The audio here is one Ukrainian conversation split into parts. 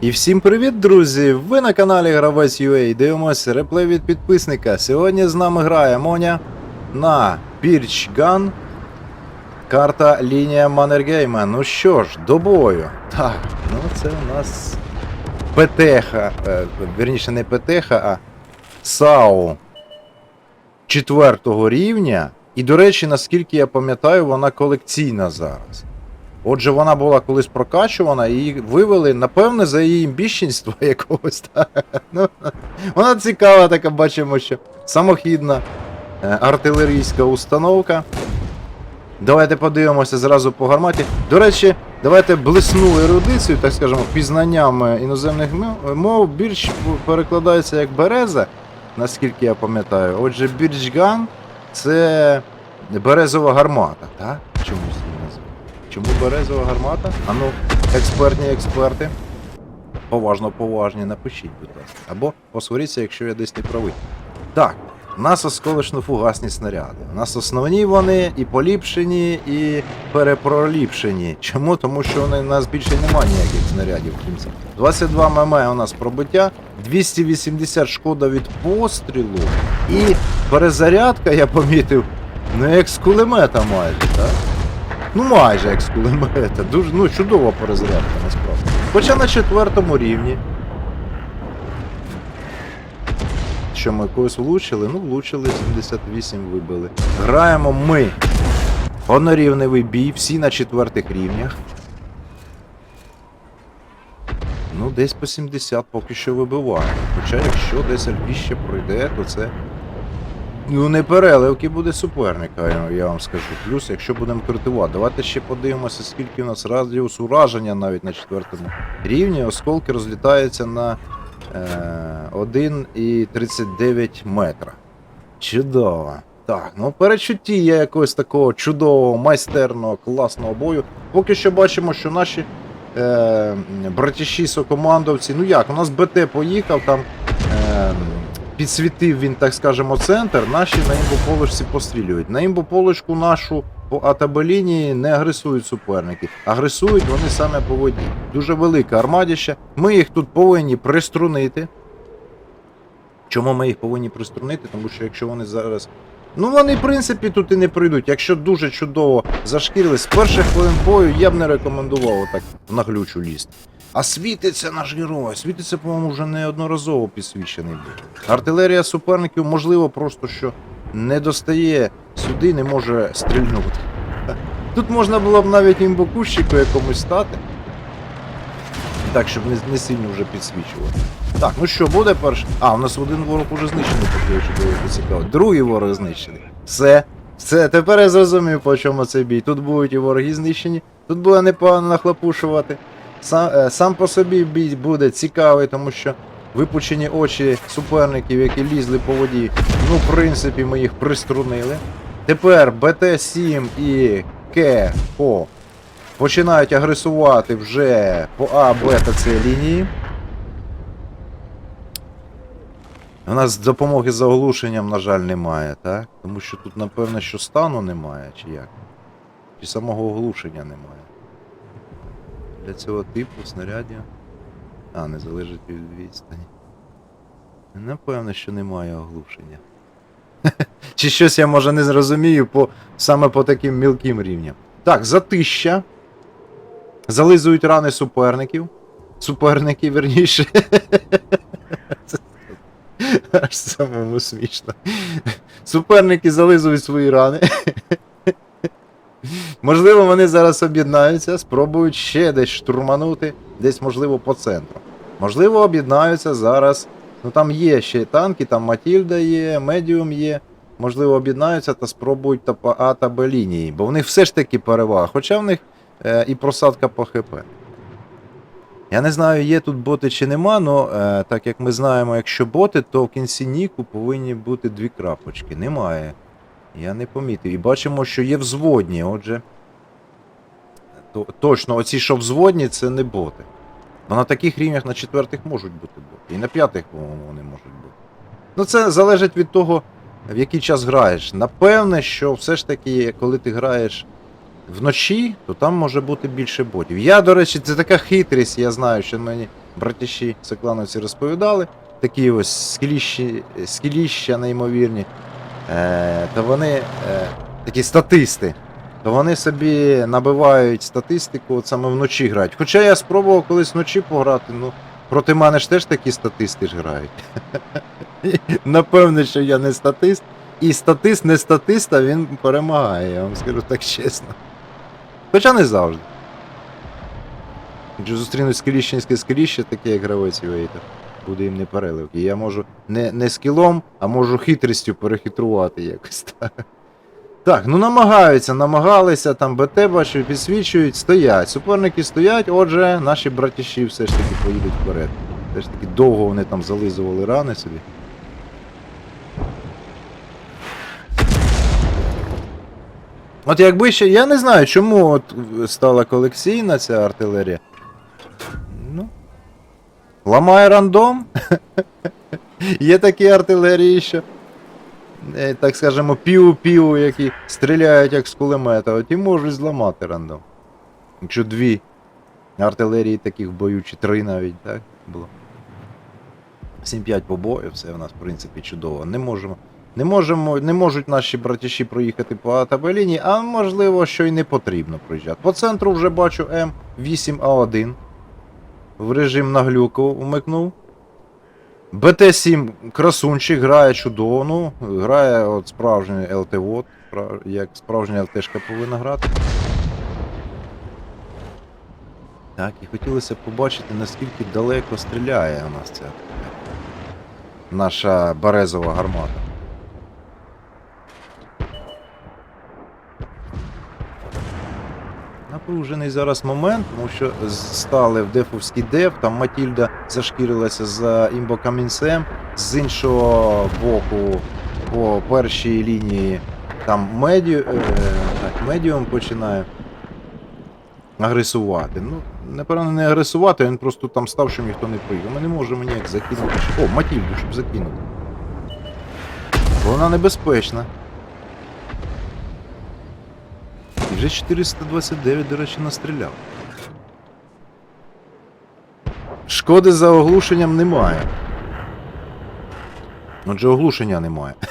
І всім привіт, друзі! Ви на каналі Гравець UA. Дивимося реплей від підписника. Сьогодні з нами грає Моня на Birch Gun. Карта лінія Маннергейма. Ну що ж, до бою. Так, ну це у нас ПТХ, е, вірніше не ПТХ, а САУ четвертого рівня. І, до речі, наскільки я пам'ятаю, вона колекційна зараз. Отже, вона була колись прокачувана її вивели, напевне, за її імбіщенство якогось. Ну, вона цікава, така бачимо, що самохідна е, артилерійська установка. Давайте подивимося зразу по гарматі. До речі, давайте блиснули ерудицію, так скажемо, пізнанням е, іноземних мов- мов. Бірч перекладається як береза, наскільки я пам'ятаю. Отже, бірчган це березова гармата, так? Чому березова гармата? А ну, експертні експерти. Поважно поважні, напишіть, будь ласка. Або посваріться, якщо я десь не правий. Так, у нас осколочно-фугасні снаряди. У нас основні вони і поліпшені, і перепроліпшені. Чому? Тому що у нас більше немає ніяких снарядів, крім цього. 22 мм у нас пробиття, 280 шкода від пострілу. І перезарядка, я помітив, ну як з кулемета майже, так? Ну майже як з кулемета. Дуже ну, чудова перезарядка насправді. Хоча на четвертому рівні. Що ми когось влучили? Ну, влучили, 78 вибили. Граємо ми. Однорівневий бій, всі на четвертих рівнях. Ну, десь по 70 поки що вибиваємо. Хоча якщо десь альпіще пройде, то це. Ну, не переливки буде суперника, я, вам скажу. Плюс, якщо будемо критувати. Давайте ще подивимося, скільки у нас радіус ураження навіть на четвертому рівні. Осколки розлітаються на е, 1,39 метра. Чудово. Так, ну перечутті є якогось такого чудового, майстерного, класного бою. Поки що бачимо, що наші е, братіші сокомандовці, ну як, у нас БТ поїхав там. Е, підсвітив він, так скажемо, центр, наші на імбополочці пострілюють. На імбополочку нашу по АТБ не агресують суперники. Агресують вони саме по воді. Дуже велика армадіща. Ми їх тут повинні приструнити. Чому ми їх повинні приструнити? Тому що якщо вони зараз. Ну вони, в принципі, тут і не прийдуть. Якщо дуже чудово зашкірили, з перших хвилин бою я б не рекомендував отак на глючу лізти. А світиться наш герой. Світиться, по-моєму, вже неодноразово підсвічений. Артилерія суперників, можливо, просто що не достає сюди, не може стрільнути. Тут можна було б навіть імбокущику якомусь стати. Так, щоб не, не сильно вже підсвічувати. Так, ну що, буде перший? А, у нас один ворог уже знищений, поки цікаво. Другий ворог знищений. Все. Все, тепер я зрозумів, по чому цей бій. Тут будуть і вороги знищені, тут буде непогано нахлопушувати. Сам, е, сам по собі бій буде цікавий, тому що випучені очі суперників, які лізли по воді, ну, в принципі, ми їх приструнили. Тепер БТ-7 і КО починають агресувати вже по А, Б та С лінії. У нас допомоги за оглушенням, на жаль, немає, так? Тому що тут, напевно, що стану немає, чи як? Чи самого оглушення немає. Для цього типу снарядів. А, не залежить від відстані. Напевно, що немає оглушення. Чи щось я може не зрозумію по, саме по таким мілким рівням. Так, затища. Зализують рани суперників. Суперники, верніше. Аж самому смішно. Суперники зализують свої рани. Можливо, вони зараз об'єднаються, спробують ще десь штурманути, десь, можливо, по центру. Можливо, об'єднаються зараз. Ну там є ще танки, там Матільда є, Медіум є. Можливо, об'єднаються та спробують та по А та Б лінії, бо в них все ж таки перевага, хоча в них е, і просадка по ХП. Я не знаю, є тут боти чи нема, але так як ми знаємо, якщо боти, то в кінці Ніку повинні бути дві крапочки. Немає. Я не помітив. І бачимо, що є взводні, отже. То, точно, оці, що взводні, це не боти. Бо на таких рівнях на четвертих можуть бути боти. І на п'ятих, по-моєму, вони можуть бути. Ну, це залежить від того, в який час граєш. Напевне, що все ж таки, коли ти граєш вночі, то там може бути більше ботів. Я, до речі, це така хитрість, я знаю, що мені братіші Соклановці розповідали, такі ось скіліщі, скіліща неймовірні, то вони е, такі статисти. То вони собі набивають статистику от саме вночі грають. Хоча я спробував колись вночі пограти, ну проти мене ж теж такі статисти ж грають. Напевне, що я не статист. І статист не статиста, він перемагає, я вам скажу так чесно. Хоча не завжди. Якщо зустрінуть скеліщенське скеліще, таке як гравець Вейтер, буде їм не переливки. Я можу не, не скілом, а можу хитрістю перехитрувати якось так. Так, ну намагаються, намагалися, там БТ бачу, підсвічують, стоять. Суперники стоять, отже, наші братіші все ж таки поїдуть вперед. Все ж таки довго вони там зализували рани собі. От якби ще. Я не знаю, чому от стала колекційна ця артилерія. Ламає рандом. Є такі артилерії, що. е, Так скажемо, пів-пів, які стріляють як з кулемета, от і можуть зламати рандом. Якщо дві артилерії таких в бою, чи три навіть, так? Було. 7-5 побоїв, все в нас, в принципі, чудово. Не можемо. Не можемо, не можуть наші братіші проїхати по табеліні, а можливо, що й не потрібно проїжджати. По центру вже бачу М8А1. В режим наглюку вмикнув. БТ-7 красунчик грає чудово. Ну, грає от справжній ЛТВО, як справжня ЛТшка повинна грати. Так, і хотілося побачити, наскільки далеко стріляє у нас ця наша березова гармата. Напружений зараз момент, тому що стали в дефовський деф, там Матільда зашкірилася за імбо камінцем, з іншого боку, по першій лінії там медіу, е, так, медіум починає агресувати. Ну, напевно, не агресувати, він просто там став, щоб ніхто не поїхав. Ми не можемо ніяк закинути. О, Матільду, щоб закинути. Вона небезпечна. І вже 429, до речі, настріляв. Шкоди за оглушенням немає. Отже, оглушення немає.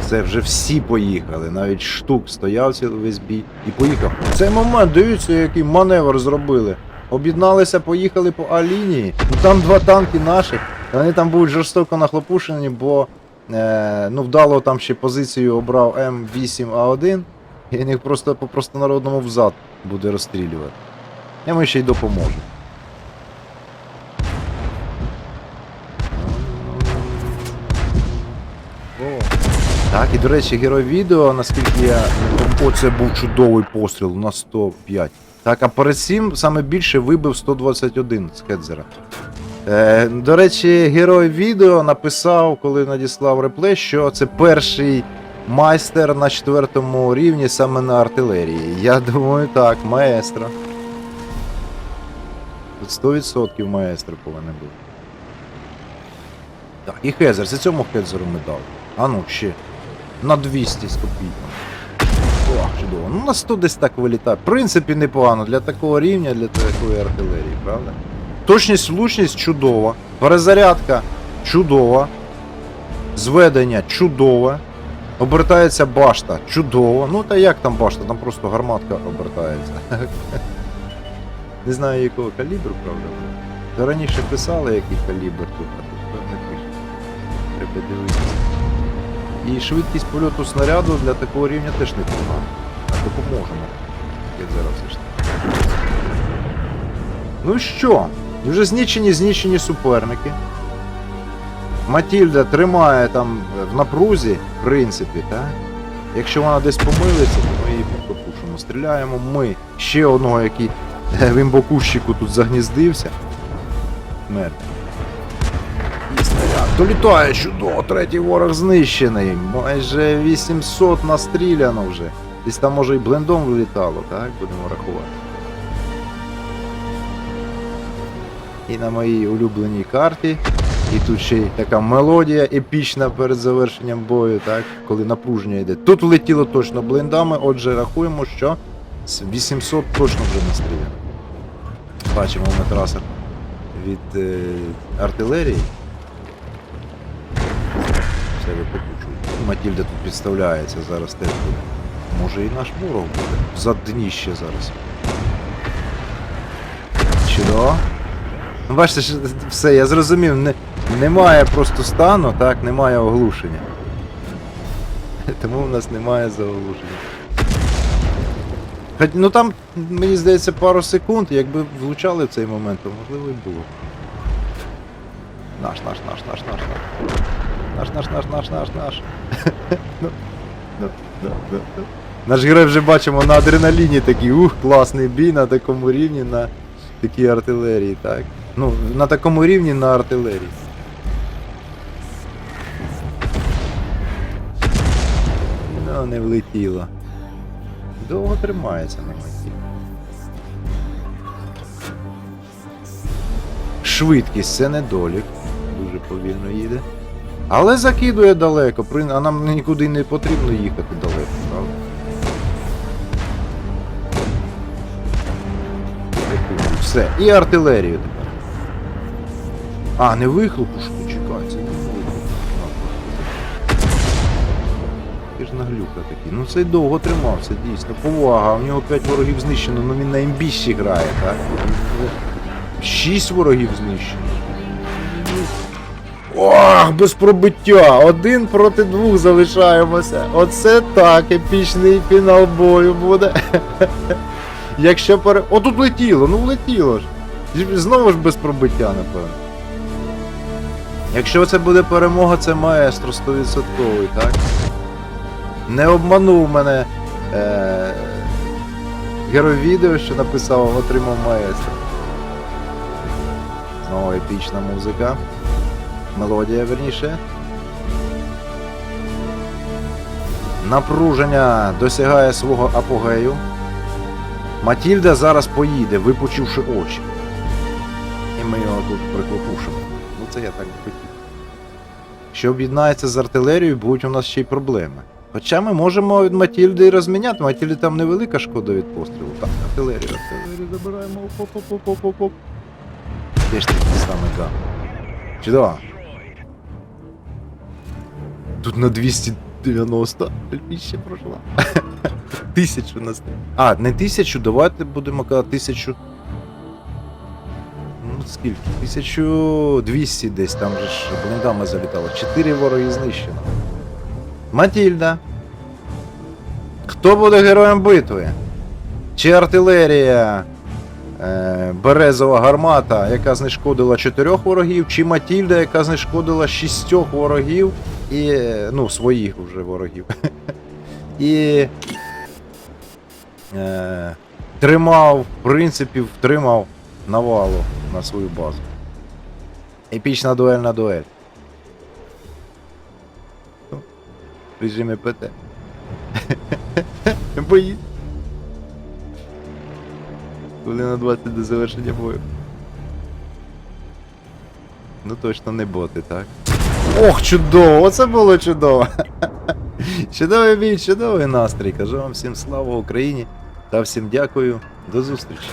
Це вже всі поїхали, навіть штук стояв цілий весь бій і поїхав. Цей момент, дивіться, який маневр зробили. Об'єдналися, поїхали по А-лінії. Ну там два танки наших. Вони там будуть жорстоко нахлопушені, бо ну, вдало там ще позицію обрав М8А1, і їх просто по простонародному взад буде розстрілювати. І ми ще й допоможемо. О. Так, і до речі, герой відео, наскільки я. Оце був чудовий постріл на 105. Так, а перед цим саме більше вибив 121 з Хедзера. Е, до речі, герой відео написав, коли надіслав реплей, що це перший майстер на четвертому рівні саме на артилерії. Я думаю, так, маестро. Тут 100% маестро повинен бути. Так, і Хезер, за цьому Хезеру ми дали. А ну, ще. На 200 з копійками. О, чудово. Ну на 100 десь так вилітає. В принципі, непогано для такого рівня, для такої артилерії, правда? Точність, влучність чудова. Перезарядка чудова. Зведення чудове. Обертається башта чудово. Ну та як там башта? Там просто гарматка обертається. Не знаю якого калібру, правда. Та раніше писали, який калібр тут, а тут не пишуть. Треба дивитися. І швидкість польоту снаряду для такого рівня теж не погана. А допоможемо. Як зараз. Ну що? Вже знічені знічені суперники. Матільда тримає там в напрузі, в принципі, так? Якщо вона десь помилиться, то ми її пропушимо. Стріляємо ми ще одного, який е, в імбокущику тут загніздився. Снаряд. Долітає чудово, третій ворог знищений. Майже 800 настріляно вже. Десь там може і блендом вилітало, так? Будемо рахувати. І на моїй улюбленій карті. І тут ще й така мелодія епічна перед завершенням бою, так? Коли напруження йде. Тут влетіло точно блендами, отже рахуємо, що 800 точно вже настріляно. Бачимо ми трасер від е, артилерії. Все ви. Матільда тут підставляється, зараз теж буде. Може і наш ворог буде. За дніще зараз. Чудово. Ну, Бачите, все, я зрозумів, не, немає просто стану, так, немає оглушення. Тому в нас немає заглушення. Хоч, ну там, мені здається, пару секунд, якби влучали в цей момент, то можливо і було. Наш, наш, наш, наш, наш, наш. Наш, наш, наш, наш, наш, наш. Ну, ну. Наш герой вже бачимо на адреналіні такий, ух, класний бій на такому рівні на такій артилерії, так. Ну, на такому рівні на артилерії. Ну, не влетіло. Довго тримається на меті. Швидкість це недолік. Дуже повільно їде. Але закидує далеко, а нам нікуди не потрібно їхати далеко, правда? Все. І артилерію тепер. А, не вихлопушку чекай, це не вихлопушку. Ти ж наглюка такий. Ну цей довго тримався, дійсно. Повага, у нього 5 ворогів знищено, ну він на імбіщі грає, так? 6 ворогів знищено. Ох, без пробиття! Один проти двох залишаємося. Оце так, епічний фінал бою буде. Якщо пере. О, тут летіло, ну влетіло ж. Знову ж без пробиття, напевно. Якщо це буде перемога, це маестро 100%, так? Не обманув мене е... герой відео, що написав, отримав маестро. Знову епічна музика. Мелодія, верніше. Напруження досягає свого апогею. Матільда зараз поїде, випучивши очі. І ми його тут приклопушимо. Це я так би хотів. Якщо об'єднається з артилерією, будуть у нас ще й проблеми. Хоча ми можемо від Матільди і розміняти. Матільди там невелика шкода від пострілу. Так, артилерію, артилерію забираємо. Оп-оп-оп-оп-оп. Де ж такий саме ган? Чудово. Тут на 290 альпіще пройшла. Тисячу нас. А, не тисячу, давайте будемо казати тисячу. Скільки? 1200 десь, там же ж блиндами залітало. Чотири вороги знищено. Матільда. Хто буде героєм битви? Чи артилерія е, Березова гармата, яка знешкодила чотирьох ворогів, чи Матільда, яка знешкодила шістьох ворогів і. е, ну, своїх вже ворогів. І. Е, тримав, в принципі, втримав навалу на свою базу. Епічна дуель на дуель. Ну, В режимі ПТ. Бої. Хвилина 20 до завершення бою. Ну точно не боти, так? Ох, чудово! Оце було чудово! Чудовий бій, чудовий настрій. Кажу вам всім слава Україні та всім дякую. До зустрічі!